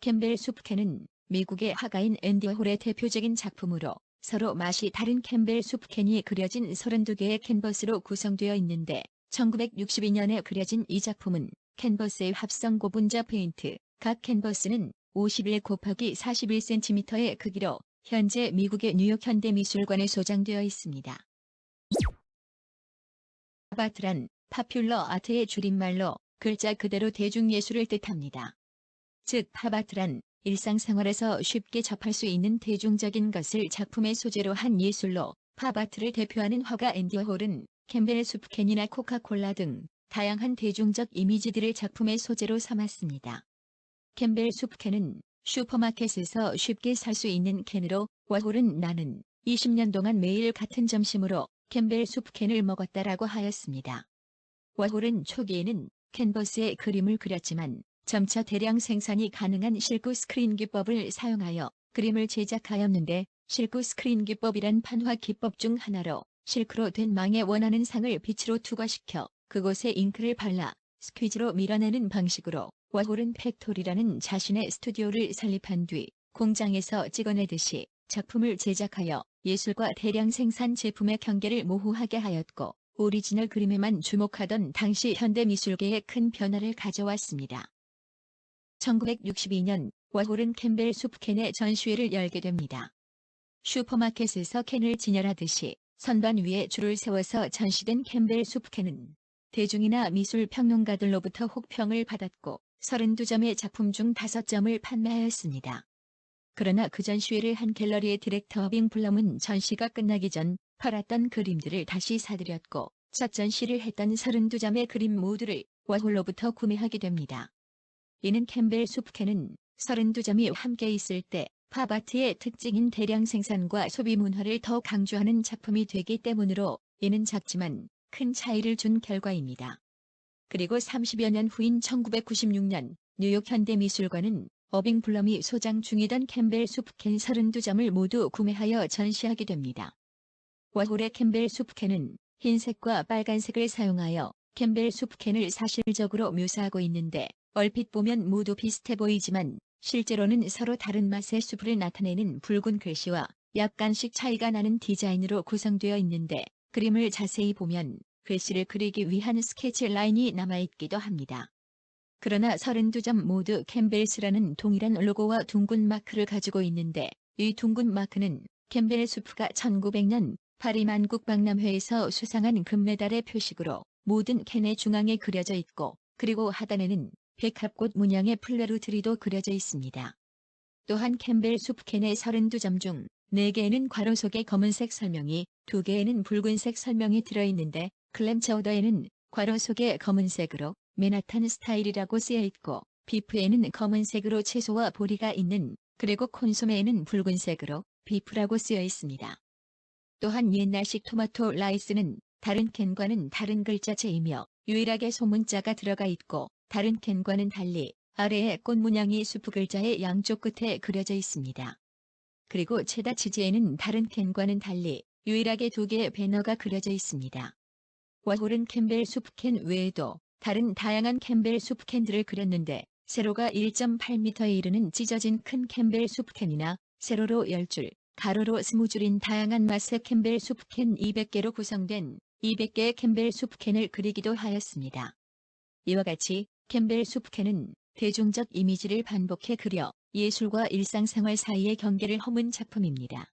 캠벨 수프캔은 미국의 화가인 앤디 홀의 대표적인 작품으로 서로 맛이 다른 캠벨 수프캔이 그려진 32개의 캔버스로 구성되어 있는데 1962년에 그려진 이 작품은 캔버스의 합성 고분자 페인트, 각 캔버스는 51 곱하기 41cm의 크기로 현재 미국의 뉴욕 현대미술관에 소장되어 있습니다. 팝아트란 파퓰러 아트의 줄임말로 글자 그대로 대중예술을 뜻합니다. 즉 팝아트란 일상생활에서 쉽게 접할 수 있는 대중적인 것을 작품의 소재로 한 예술로 팝아트를 대표하는 화가 앤디 홀은 캠벨 수프캔이나 코카콜라 등 다양한 대중적 이미지들을 작품의 소재로 삼았습니다. 캠벨 수프캔은 슈퍼마켓에서 쉽게 살 수 있는 캔으로 와홀은 나는 20년 동안 매일 같은 점심으로 캠벨 수프캔을 먹었다라고 하였습니다. 와홀은 초기에는 캔버스에 그림을 그렸지만 점차 대량 생산이 가능한 실크 스크린 기법을 사용하여 그림을 제작하였는데 실크 스크린 기법이란 판화 기법 중 하나로 실크로 된 망에 원하는 상을 빛으로 투과시켜 그곳에 잉크를 발라 스퀴즈로 밀어내는 방식으로 와홀은 팩토리라는 자신의 스튜디오를 설립한 뒤 공장에서 찍어내듯이 작품을 제작하여 예술과 대량 생산 제품의 경계를 모호하게 하였고 오리지널 그림에만 주목하던 당시 현대 미술계에 큰 변화를 가져왔습니다. 1962년 와홀은 캠벨 수프캔의 전시회를 열게 됩니다. 슈퍼마켓에서 캔을 진열하듯이 선반 위에 줄을 세워서 전시된 캠벨 수프캔은 대중이나 미술 평론가들로부터 혹평을 받았고 32점의 작품 중 5점을 판매하였습니다. 그러나 그 전시회를 한 갤러리의 디렉터 빙 블럼은 전시가 끝나기 전 팔았던 그림들을 다시 사들였고 첫 전시를 했던 32점의 그림 모두를 와홀로부터 구매하게 됩니다. 이는 캠벨 수프캔은 32점이 함께 있을 때 팝아트의 특징인 대량 생산과 소비 문화를 더 강조하는 작품이 되기 때문으로 이는 작지만 큰 차이를 준 결과입니다. 그리고 30여 년 후인 1996년 뉴욕 현대미술관은 어빙 블럼이 소장 중이던 캠벨 수프캔 32점을 모두 구매하여 전시하게 됩니다. 와홀의 캠벨 수프캔은 흰색과 빨간색을 사용하여 캠벨 수프캔을 사실적으로 묘사하고 있는데 얼핏 보면 모두 비슷해 보이지만 실제로는 서로 다른 맛의 수프를 나타내는 붉은 글씨와 약간씩 차이가 나는 디자인으로 구성되어 있는데 그림을 자세히 보면 글씨를 그리기 위한 스케치 라인이 남아있기도 합니다. 그러나 32점 모두 캠벨스라는 동일한 로고와 둥근 마크를 가지고 있는데 이 둥근 마크는 캠벨 수프가 1900년 파리 만국 박람회에서 수상한 금메달의 표식으로 모든 캔의 중앙에 그려져 있고 그리고 하단에는 백합꽃 문양의 플레루트리도 그려져 있습니다. 또한 캠벨 수프캔의 32점 중 4개에는 괄호 속에 검은색 설명이 2개에는 붉은색 설명이 들어있는데 클램 차우더에는 괄호 속에 검은색으로 맨하탄 스타일이라고 쓰여 있고 비프에는 검은색으로 채소와 보리가 있는 그리고 콘소메에는 붉은색으로 비프라고 쓰여 있습니다. 또한 옛날식 토마토 라이스는 다른 캔과는 다른 글자체이며 유일하게 소문자가 들어가 있고 다른 캔과는 달리 아래에 꽃 문양이 수프 글자의 양쪽 끝에 그려져 있습니다. 그리고 체다 치즈에는 다른 캔과는 달리 유일하게 두 개의 배너가 그려져 있습니다. 와홀은 캠벨 수프캔 외에도 다른 다양한 캠벨 수프캔들을 그렸는데 세로가 1.8m에 이르는 찢어진 큰 캠벨 수프캔이나 세로로 10줄, 가로로 20줄인 다양한 맛의 캠벨 수프캔 200개로 구성된 200개의 캠벨 수프캔을 그리기도 하였습니다. 이와 같이 캠벨 수프캔은 대중적 이미지를 반복해 그려 예술과 일상생활 사이의 경계를 허문 작품입니다.